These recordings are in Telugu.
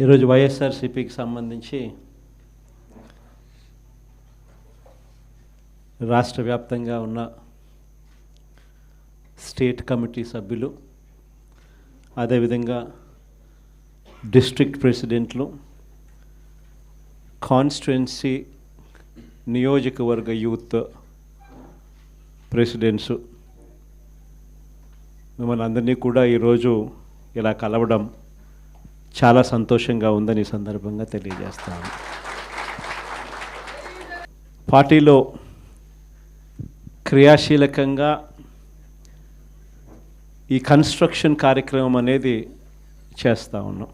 ఈరోజు వైఎస్ఆర్సిపికి సంబంధించి రాష్ట్ర వ్యాప్తంగా ఉన్న స్టేట్ కమిటీ సభ్యులు అదేవిధంగా డిస్ట్రిక్ట్ ప్రెసిడెంట్లు కాన్స్టిట్యున్సీ నియోజకవర్గ యూత్ ప్రెసిడెంట్స్ మిమ్మల్ని అందరినీ కూడా ఈరోజు ఇలా కలవడం చాలా సంతోషంగా ఉందని సందర్భంగా తెలియజేస్తాను. పార్టీలో క్రియాశీలకంగా ఈ కన్స్ట్రక్షన్ కార్యక్రమం అనేది చేస్తూ ఉన్నాం.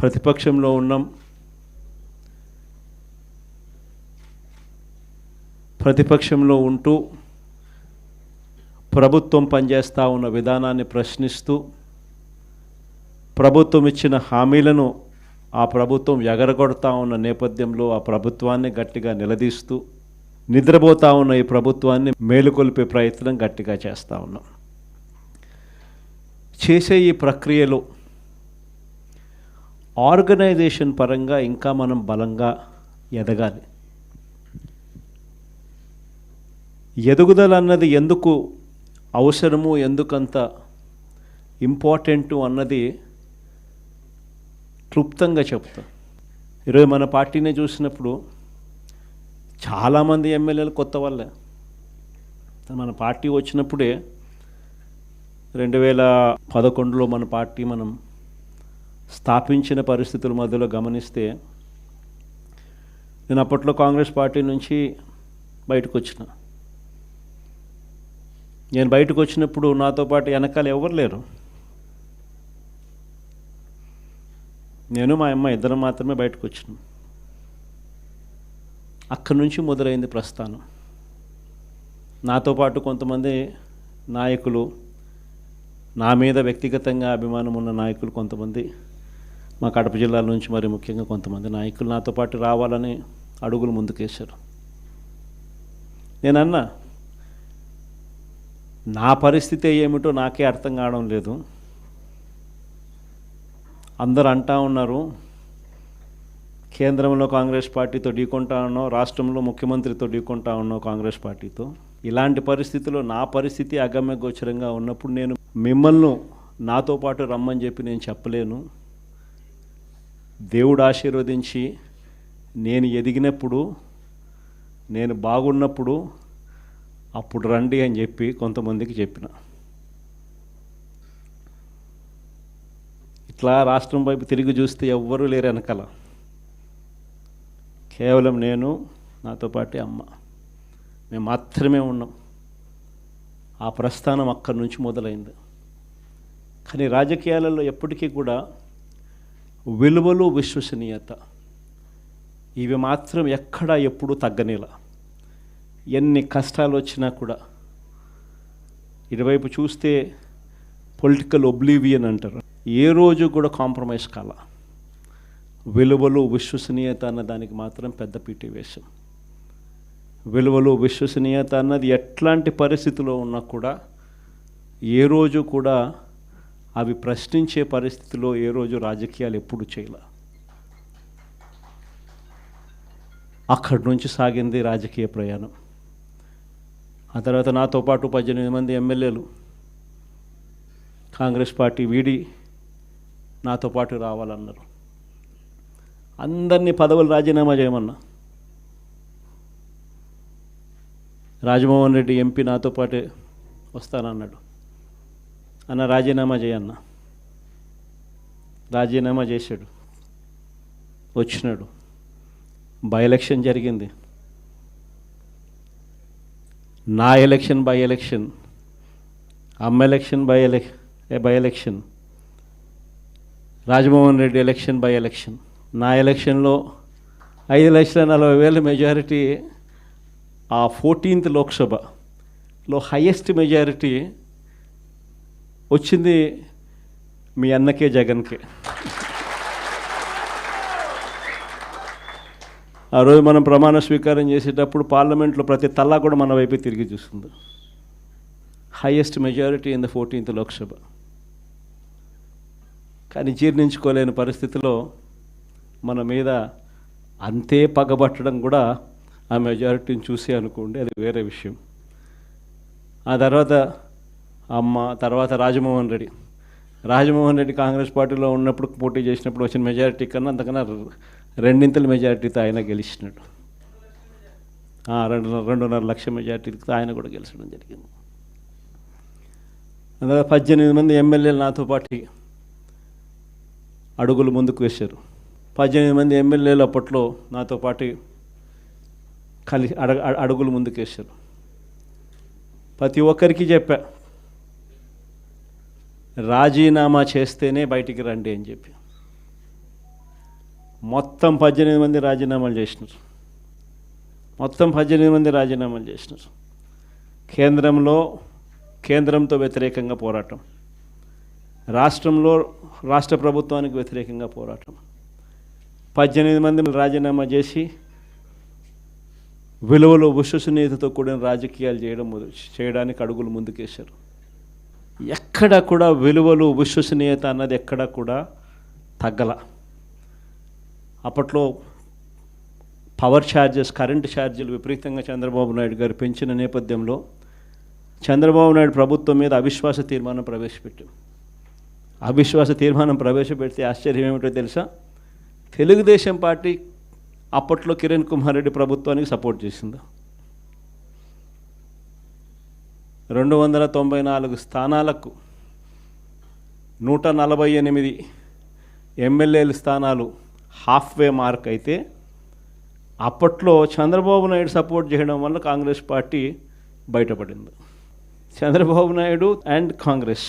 ప్రతిపక్షంలో ఉన్నాం. ప్రతిపక్షంలో ఉంటూ ప్రభుత్వం పనిచేస్తూ ఉన్న విధానాన్ని ప్రశ్నిస్తూ ప్రభుత్వం ఇచ్చిన హామీలను ఆ ప్రభుత్వం ఎగరగొడతా ఉన్న నేపథ్యంలో ఆ ప్రభుత్వాన్ని గట్టిగా నిలదీస్తూ నిద్రపోతా ఉన్న ఈ ప్రభుత్వాన్ని మేలుకొల్పే ప్రయత్నం గట్టిగా చేస్తూ ఉన్నాం. చేసే ఈ ప్రక్రియలో ఆర్గనైజేషన్ పరంగా ఇంకా మనం బలంగా ఎదగాలి. ఎదుగుదల అన్నది ఎందుకు అవసరము ఎందుకంత ఇంపార్టెంటు అన్నది క్లుప్తంగా చెప్తా. ఈరోజు మన పార్టీని చూసినప్పుడు చాలామంది ఎమ్మెల్యేలు కొత్త వాళ్ళే. మన పార్టీ వచ్చినప్పుడే రెండు వేల పదకొండులో మన పార్టీ మనం స్థాపించిన పరిస్థితుల మధ్యలో గమనిస్తే నేను అప్పట్లో కాంగ్రెస్ పార్టీ నుంచి బయటకు వచ్చిన. నేను బయటకు వచ్చినప్పుడు నాతో పాటు వెనకాల ఎవరు లేరు. నేను మా అమ్మ ఇద్దరం మాత్రమే బయటకు వచ్చినాం. అక్కడి నుంచి మొదలైంది ప్రస్థానం. నాతో పాటు కొంతమంది నాయకులు నా మీద వ్యక్తిగతంగా అభిమానం ఉన్న నాయకులు కొంతమంది మా కడప జిల్లాల నుంచి మరి ముఖ్యంగా కొంతమంది నాయకులు నాతో పాటు రావాలని అడుగులు ముందుకేశారు. నేను నా పరిస్థితి ఏమిటో నాకే అర్థం కావడం లేదు. అందరు అంటా ఉన్నారు కేంద్రంలో కాంగ్రెస్ పార్టీతో ఢీకొంటా ఉన్నాం రాష్ట్రంలో ముఖ్యమంత్రితో ఢీకొంటా ఉన్నావు కాంగ్రెస్ పార్టీతో. ఇలాంటి పరిస్థితుల్లో నా పరిస్థితి అగమ్య గోచరంగా ఉన్నప్పుడు నేను మిమ్మల్ని నాతో పాటు రమ్మని చెప్పి నేను చెప్పలేను. దేవుడు ఆశీర్వదించి నేను ఎదిగినప్పుడు నేను బాగున్నప్పుడు అప్పుడు రండి అని చెప్పి కొంతమందికి చెప్పిన. ఇట్లా రాష్ట్రం వైపు తిరిగి చూస్తే ఎవ్వరూ లేరు వెనకాల. కేవలం నేను నాతో పాటే అమ్మ. మేము మాత్రమే ఉన్నాం. ఆ ప్రస్థానం అక్కడి నుంచి మొదలైంది. కానీ రాజకీయాలలో ఎప్పటికీ కూడా విలువలు విశ్వసనీయత. ఇవి మాత్రం ఎక్కడా ఎప్పుడూ తగ్గనేలా. ఎన్ని కష్టాలు వచ్చినా కూడా. ఇటువైపు చూస్తే పొలిటికల్ ఒబ్లీవియన్ అంటారు. ఏ రోజు కూడా కాంప్రమైజ్ కాల. విలువలు విశ్వసనీయత అన్న దానికి మాత్రం పెద్ద పీటీ వేశాం. విలువలు విశ్వసనీయత అన్నది ఎట్లాంటి పరిస్థితిలో ఉన్నా కూడా ఏ రోజు కూడా అవి ప్రశ్నించే పరిస్థితిలో ఏ రోజు రాజకీయాలు ఎప్పుడు చేయలే. అక్కడి నుంచి సాగింది రాజకీయ ప్రయాణం. ఆ తర్వాత నాతో పాటు పద్దెనిమిది మంది ఎమ్మెల్యేలు. కాంగ్రెస్ పార్టీ వీడి నాతో పాటు రావాలన్నారు. అందరినీ పదవులు రాజీనామా చేయమన్నా. రాజమోహన్ రెడ్డి ఎంపీ నాతో పాటే వస్తానన్నాడు. అన్న రాజీనామా చేయన్న. రాజీనామా చేశాడు. వచ్చినాడు. బై ఎలక్షన్ జరిగింది. నా ఎలక్షన్ బై ఎలక్షన్ అమ్మ election by ఎలక్ by election. Rajamohan Reddy election by election. నా ఎలక్షన్లో ఐదు లక్షల నలభై వేల మెజారిటీ ఆ ఫోర్టీన్త్ లోక్సభలో హయ్యెస్ట్ మెజారిటీ వచ్చింది మీ అన్నకే జగన్కే. ఆ రోజు మనం ప్రమాణ స్వీకారం చేసేటప్పుడు పార్లమెంట్లో ప్రతి తల్లా కూడా మన వైపే తిరిగి చూస్తుంది. Highest majority in the fourteenth Lok Sabha. కానీ జీర్ణించుకోలేని పరిస్థితిలో మన మీద అంతే పగబట్టడం కూడా ఆ మెజారిటీని చూసి అనుకోండి అది వేరే విషయం. ఆ తర్వాత అమ్మ తర్వాత రాజమోహన్ రెడ్డి. రాజమోహన్ రెడ్డి కాంగ్రెస్ పార్టీలో ఉన్నప్పుడు పోటీ చేసినప్పుడు వచ్చిన మెజారిటీ కన్నా అంతకన్నా రెండింతల మెజారిటీతో ఆయన గెలిచినాడు. ఆ, రెండు రెండున్నర లక్ష మెజారిటీతో ఆయన కూడా గెలిచడం జరిగింది. అందులో పద్దెనిమిది మంది ఎమ్మెల్యేలు నాతో పాటు అడుగులు ముందుకు వేశారు. పద్దెనిమిది మంది ఎమ్మెల్యేలు అప్పట్లో నాతో పాటు కలి అడగ అడ- అడుగులు ముందుకు వేశారు. ప్రతి ఒక్కరికి చెప్పా రాజీనామా చేస్తేనే బయటికి రండి అని చెప్పి. మొత్తం పద్దెనిమిది మంది రాజీనామాలు చేసినారు. మొత్తం పద్దెనిమిది మంది రాజీనామాలు చేసినారు. కేంద్రంలో కేంద్రంతో వ్యతిరేకంగా పోరాటం. రాష్ట్రంలో రాష్ట్ర ప్రభుత్వానికి వ్యతిరేకంగా పోరాటం. పద్దెనిమిది మంది రాజీనామా చేసి విలువలు విశ్వసనీయతతో కూడిన రాజకీయాలు చేయడం చేయడానికి అడుగులు ముందుకేశారు. ఎక్కడ కూడా విలువలు విశ్వసనీయత అన్నది ఎక్కడ కూడా తగ్గల. అప్పట్లో పవర్ ఛార్జెస్ కరెంటు ఛార్జీలు విపరీతంగా చంద్రబాబు నాయుడు గారు పెంచిన నేపథ్యంలో చంద్రబాబు నాయుడు ప్రభుత్వం మీద అవిశ్వాస తీర్మానం ప్రవేశపెట్టాం. అవిశ్వాస తీర్మానం ప్రవేశపెడితే ఆశ్చర్యం ఏమిటో తెలుసా? తెలుగుదేశం పార్టీ అప్పట్లో కిరణ్ కుమార్ రెడ్డి ప్రభుత్వానికి సపోర్ట్ చేసింది. రెండు వందల తొంభై నాలుగు స్థానాలకు నూట నలభై ఎనిమిది ఎమ్మెల్యేల స్థానాలు హాఫ్ వే మార్క్ అయితే అప్పట్లో చంద్రబాబు నాయుడు సపోర్ట్ చేయడం వల్ల కాంగ్రెస్ పార్టీ బయటపడింది. Chandrababu Naidu and Congress.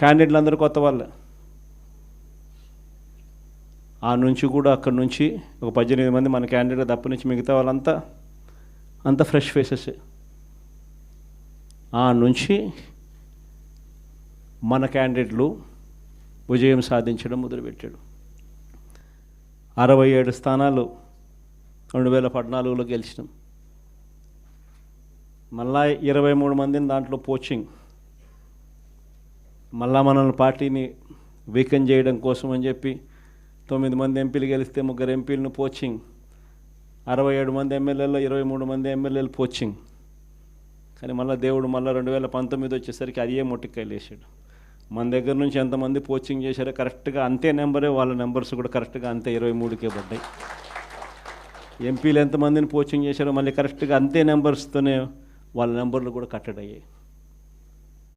క్యాండిడేట్లు అందరూ కొత్త వాళ్ళే. ఆ నుంచి కూడా అక్కడ నుంచి ఒక పద్దెనిమిది మంది మన క్యాండిడేట్ తప్ప నుంచి మిగతా వాళ్ళంతా అంత ఫ్రెష్ ఫేసెస్ ఆ నుంచి మన క్యాండిడేట్లు విజయం సాధించడం మొదలుపెట్టాడు. అరవై ఏడు స్థానాలు రెండు వేల పద్నాలుగులో గెలిచినాం. మళ్ళా ఇరవై మూడు మందిని దాంట్లో పోచింగ్ మళ్ళా మనల్ని పార్టీని వీకెన్ చేయడం కోసం అని చెప్పి తొమ్మిది మంది ఎంపీలు గెలిస్తే ముగ్గురు ఎంపీలను పోచింగ్. అరవై ఏడు మంది ఎమ్మెల్యేలో ఇరవై మూడు మంది ఎమ్మెల్యేలు పోచింగ్. కానీ మళ్ళీ దేవుడు మళ్ళీ రెండు వేల పంతొమ్మిది వచ్చేసరికి అదే మొట్టికాయలు వేసాడు మన దగ్గర నుంచి ఎంతమంది పోచింగ్ చేశారో కరెక్ట్గా అంతే నెంబరే వాళ్ళ నెంబర్స్ కూడా కరెక్ట్గా అంతే ఇరవై మూడుకే పడ్డాయి. ఎంపీలు ఎంతమందిని పోచింగ్ చేశారో మళ్ళీ కరెక్ట్గా అంతే నెంబర్స్తోనే వాళ్ళ నెంబర్లు కూడా కట్టడయ్యాయి.